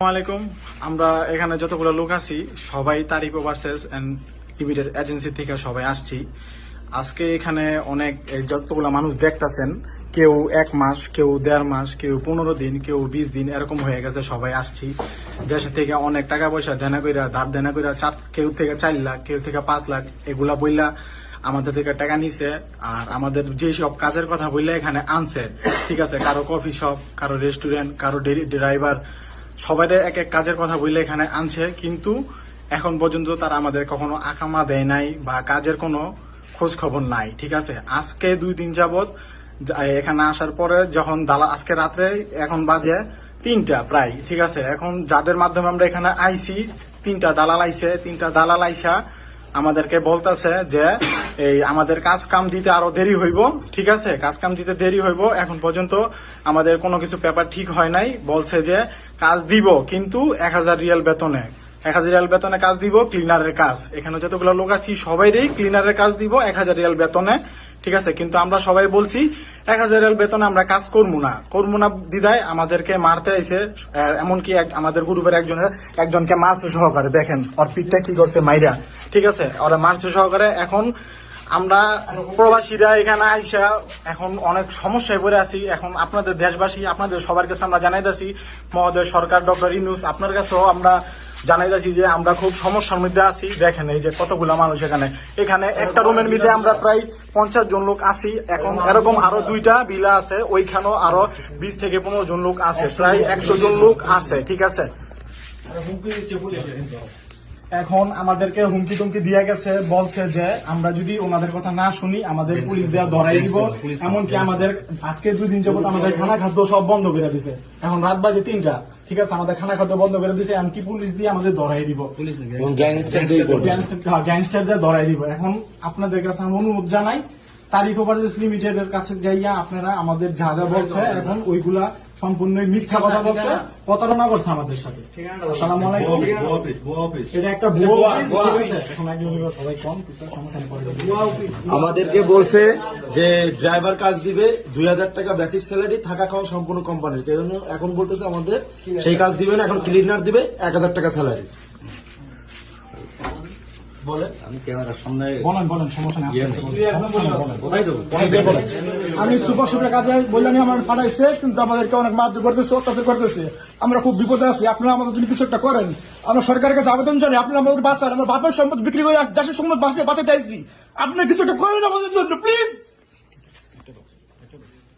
আলাইকুম। আমরা এখানে যতগুলো লোক আছি, সবাই তারিফ ওভারসেস ইমিডিয়েট এজেন্সি থেকে সবাই আসছি। আজকে এখানে অনেক যতগুলো মানুষ দেখতাছেন, কেউ এক মাস, কেউ দেড় মাস, কেউ পনেরো দিন, কেউ বিশ দিন, এরকম হয়ে গেছে, সবাই আসছি। দেশে থেকে অনেক টাকা পয়সা দেনা কইরা, ধার দেনা কইরা, চার, কেউ থেকে চার লাখ, কেউ থেকে পাঁচ লাখ, এগুলা বইলা আমাদের থেকে টাকা নিছে, আর আমাদের যে সব কাজের কথা বললে এখানে আনছে। ঠিক আছে, কারও কফি শপ, কারও রেস্টুরেন্ট, কারও ড্রাইভার সবাই এক এক কাজের কথা বললে এখানে আনছে, কিন্তু এখন পর্যন্ত তারা আমাদের কখনো আকামা দেয় নাই বা কাজের কোনো খোঁজ খবর নাই, ঠিক আছে? আজকে দুই দিন যাবত এখানে আসার পরে যখন দালা, আজকে রাত্রে এখন বাজে তিনটা প্রায়, ঠিক আছে? এখন যাদের মাধ্যমে আমরা এখানে আইছি, তিনটা দালাল আইছে, তিনটা দালাল আইসা আমাদেরকে বলতেছে যে এই আমাদের কাজ কাম দিতে আরও দেরি হইব, ঠিক আছে? কাজ কাম দিতে দেরি হইব। এখন পর্যন্ত আমাদের কোনো কিছু পেপার ঠিক হয় নাই। বলছে যে কাজ দিব, কিন্তু এক হাজার রিয়াল বেতনে। এক হাজার রিয়াল বেতনে কাজ দিব, ক্লিনারের কাজ। এখানে যতগুলো লোক আছি, সবাইরই ক্লিনারের কাজ দিব, এক হাজার রিয়াল বেতনে, ঠিক আছে? কিন্তু আমরা সবাই বলছি, এক হাজার রিয়াল বেতনে আমরা কাজ করব না। করব না দিদায় আমাদেরকে মারতে আর এমনকি আমাদের গ্রুপের একজনের একজনকে মারছে সহকারে। দেখেন ওর পিঠটা কি করছে মাইরা, ঠিক আছে? ওরা মারছে সহকারে। এখন আমরা প্রবাসীরা এখানে আইসা এখন অনেক সমস্যায় পড়ে আছি। এখন আপনাদের দেশবাসী, আপনাদের সবার কাছে আমরা জানাইতেছি মহোদয় সরকার, ডক্টর ইনুস আপনার কাছেও আমরা জানাইতেছি যে আমরা খুব সমস্যার মধ্যে আছি। দেখেন এই যে কতগুলা মানুষ এখানে। এখানে একটা রুমের মধ্যে আমরা প্রায় পঞ্চাশ জন লোক আছি। এখন এরকম আরও দুইটা বিলা আছে, ওইখানেও আরও বিশ থেকে পনেরো জন লোক আছে। প্রায় একশো জন লোক আছে, ঠিক আছে? এখন আমাদেরকে হুমকি টুমকি দিয়ে গেছে বলছে যে আমরা যদি ওনাদের কথা না শুনি আমাদের পুলিশ দেওয়া ধরাই দিব। এমনকি আমাদের আজকে দুই দিন যাবত আমাদের খানা খাদ্য সব বন্ধ করে দিছে। এখন রাত বাজে তিনটা। ঠিক আছে আমাদের খানা খাদ্য বন্ধ করে দিছে এমনকি পুলিশ দিয়ে আমাদের ধরাই দিব। গ্যাংস্টার দিয়ে গ্যাংস্টারদের ধরাই দিব। এখন আপনাদের কাছে আমি অনুরোধ জানাই তারিখ ওভারসেস লিমিটেড এর কাছে যাইয়া আপনারা আমাদের যা যা বলছে এখন ওইগুলা সম্পূর্ণ মিথ্যা কথা বলছে প্রতারণা করছে আমাদের সাথে। আসসালামু আলাইকুম। এটা একটা সবাই কম। আমাদেরকে বলছে যে ড্রাইভার কাজ দিবে দুই হাজার টাকা বেসিক স্যালারি থাকা খাওয়া সম্পূর্ণ কোম্পানির জন্য এখন বলতেছে আমাদের সেই কাজ দিবে না এখন ক্লিনার দিবে এক হাজার টাকা স্যালারি বলে আমি ক্যামেরার সামনে বলেন বলেন সমস্যা নেই আস্তে আস্তে বলেন। সমস্যা নেই, বলেন। কোথায় দেবো আমি সুপার সুপার কাজে বললেন আমার পাঠাইছে কিন্তু আমাদেরকে অনেক মারধর করতেছে অত্যাচার করতেছে। আমরা খুব বিপদে আছি আপনারা আমাদের জন্য কিছু একটা করেন। আমরা সরকারের কাছে আবেদন জানি আপনারা আমাদের বাঁচান। আমার বাপের সম্পদ বিক্রি করে আস- দেশের সম্পদ বাঁচিয়ে বাঁচাতে চাইছি। আপনারা কিছু একটা করেন আমাদের জন্য প্লিজ।